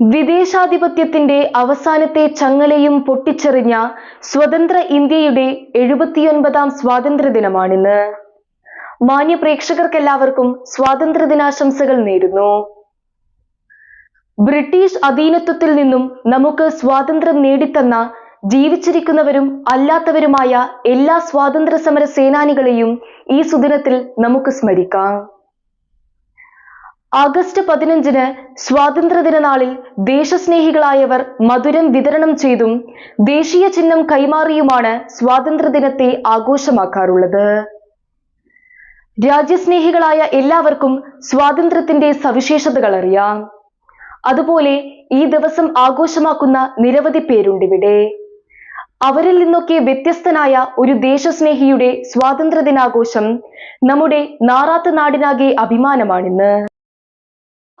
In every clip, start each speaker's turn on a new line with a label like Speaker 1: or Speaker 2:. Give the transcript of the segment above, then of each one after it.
Speaker 1: വിദേശാധിപത്യത്തിന്റെ അവസാനത്തെ ചങ്ങലയും പൊട്ടിച്ചെറിഞ്ഞ സ്വതന്ത്ര ഇന്ത്യയുടെ എഴുപത്തിയൊൻപതാം സ്വാതന്ത്ര്യദിനമാണിന്ന്. മാന്യ പ്രേക്ഷകർക്കെല്ലാവർക്കും സ്വാതന്ത്ര്യദിനാശംസകൾ നേരുന്നു. ബ്രിട്ടീഷ് അധീനത്വത്തിൽ നിന്നും നമുക്ക് സ്വാതന്ത്ര്യം നേടിത്തന്ന ജീവിച്ചിരിക്കുന്നവരും അല്ലാത്തവരുമായ എല്ലാ സ്വാതന്ത്ര്യ സമര സേനാനികളെയും ഈ സുദിനത്തിൽ നമുക്ക് സ്മരിക്കാം. ആഗസ്റ്റ് പതിനഞ്ചിന് സ്വാതന്ത്ര്യദിന നാളിൽ ദേശസ്നേഹികളായവർ മധുരം വിതരണം ചെയ്തും ദേശീയ ചിഹ്നം കൈമാറിയുമാണ് സ്വാതന്ത്ര്യദിനത്തെ ആഘോഷമാക്കാറുള്ളത്. രാജ്യസ്നേഹികളായ എല്ലാവർക്കും സ്വാതന്ത്ര്യത്തിന്റെ സവിശേഷതകൾ അറിയാം. അതുപോലെ ഈ ദിവസം ആഘോഷമാക്കുന്ന നിരവധി പേരുണ്ടിവിടെ അവരിൽ നിന്നൊക്കെ വ്യത്യസ്തനായ ഒരു ദേശസ്നേഹിയുടെ സ്വാതന്ത്ര്യദിനാഘോഷം നമ്മുടെ നാറാത്ത് നാടിനാകെ അഭിമാനമാണിന്ന്.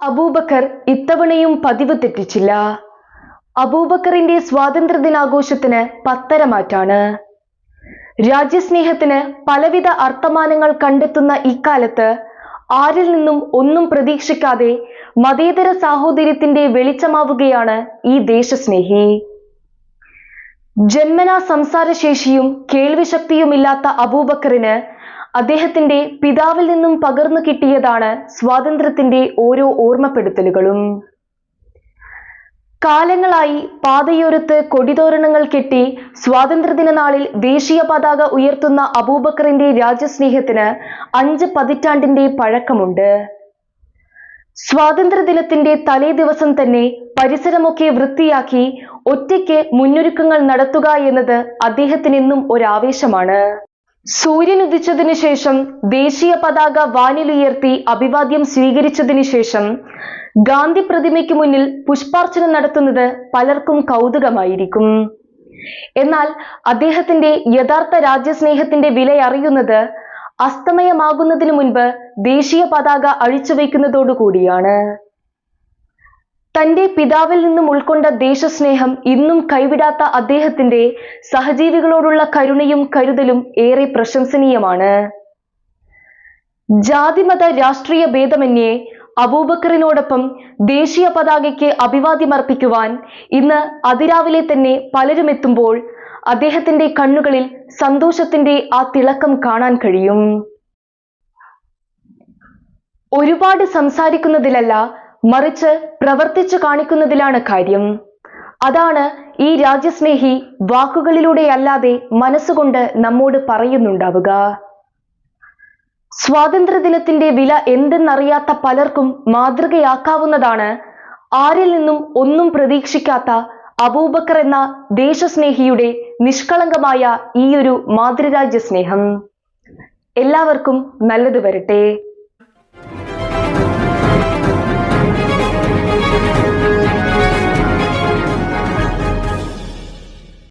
Speaker 1: അബൂബക്കർ ഇത്തവണയും പതിവ് തെറ്റിച്ചില്ല. അബൂബക്കറിന്റെ സ്വാതന്ത്ര്യദിനാഘോഷത്തിന് പത്തര മാറ്റാണ് രാജ്യസ്നേഹത്തിന് പലവിധ അർത്ഥമാനങ്ങൾ കണ്ടെത്തുന്ന ഇക്കാലത്ത് ആരിൽ നിന്നും ഒന്നും പ്രതീക്ഷിക്കാതെ മതേതര സാഹോദര്യത്തിന്റെ വെളിച്ചമാവുകയാണ് ഈ ദേശസ്നേഹി. ജന്മനാ സംസാരശേഷിയും കേൾവിശക്തിയുമില്ലാത്ത അബൂബക്കറിന് അദ്ദേഹത്തിന്റെ പിതാവിൽ നിന്നും പകർന്നു കിട്ടിയതാണ് സ്വാതന്ത്ര്യത്തിന്റെ ഓരോ ഓർമ്മപ്പെടുത്തലുകളും. കാലങ്ങളായി പാതയോരത്ത് കൊടിതോരണങ്ങൾ കെട്ടി സ്വാതന്ത്ര്യദിന നാളിൽ ദേശീയ പതാക ഉയർത്തുന്ന അബൂബക്കറിന്റെ രാജ്യസ്നേഹത്തിന് അഞ്ച് പതിറ്റാണ്ടിന്റെ പഴക്കമുണ്ട്. സ്വാതന്ത്ര്യദിനത്തിന്റെ തലേ ദിവസം തന്നെ പരിസരമൊക്കെ വൃത്തിയാക്കി ഒറ്റയ്ക്ക് മുന്നൊരുക്കങ്ങൾ നടത്തുക എന്നത് അദ്ദേഹത്തിനെന്നും ഒരാവേശമാണ്. സൂര്യൻ ഉദിച്ചതിനു ശേഷം ദേശീയ പതാക വാനിലുയർത്തി അഭിവാദ്യം സ്വീകരിച്ചതിനു ശേഷം ഗാന്ധി പ്രതിമയ്ക്ക് മുന്നിൽ പുഷ്പാർച്ചന നടത്തുന്നത് പലർക്കും കൗതുകമായിരിക്കും. എന്നാൽ അദ്ദേഹത്തിന്റെ യഥാർത്ഥ രാജ്യസ്നേഹത്തിന്റെ വില അറിയുന്നത് അസ്തമയമാകുന്നതിനു മുൻപ് ദേശീയ പതാക അഴിച്ചുവെക്കുന്നതോടുകൂടിയാണ് തന്റെ പിതാവിൽ നിന്നും ഉൾക്കൊണ്ട ദേശസ്നേഹം ഇന്നും കൈവിടാത്ത അദ്ദേഹത്തിന്റെ സഹജീവികളോടുള്ള കരുണയും കരുതലും ഏറെ പ്രശംസനീയമാണ്. ജാതിമത രാഷ്ട്രീയ ഭേദമന്യേ അബൂബക്കറിനോടൊപ്പം ദേശീയ പതാകയ്ക്ക് അഭിവാദ്യമർപ്പിക്കുവാൻ ഇന്ന് അതിരാവിലെ തന്നെ പലരും എത്തുമ്പോൾ അദ്ദേഹത്തിന്റെ കണ്ണുകളിൽ സന്തോഷത്തിന്റെ ആ തിളക്കം കാണാൻ കഴിയും. ഒരുപാട് സംസാരിക്കുന്നതിലല്ല മറിച്ച് പ്രവർത്തിച്ചു കാണിക്കുന്നതിലാണ് കാര്യം. അതാണ് ഈ രാജ്യസ്നേഹി വാക്കുകളിലൂടെയല്ലാതെ മനസ്സുകൊണ്ട് നമ്മോട് പറയുന്നുണ്ടാവുക. സ്വാതന്ത്ര്യദിനത്തിന്റെ വില എന്തെന്നറിയാത്ത പലർക്കും മാതൃകയാക്കാവുന്നതാണ് ആരിൽ നിന്നും ഒന്നും പ്രതീക്ഷിക്കാത്ത അബൂബക്കർ എന്ന ദേശസ്നേഹിയുടെ നിഷ്കളങ്കമായ ഈയൊരു മാതൃരാജ്യ സ്നേഹം എല്ലാവർക്കും നല്ലത് വരട്ടെ.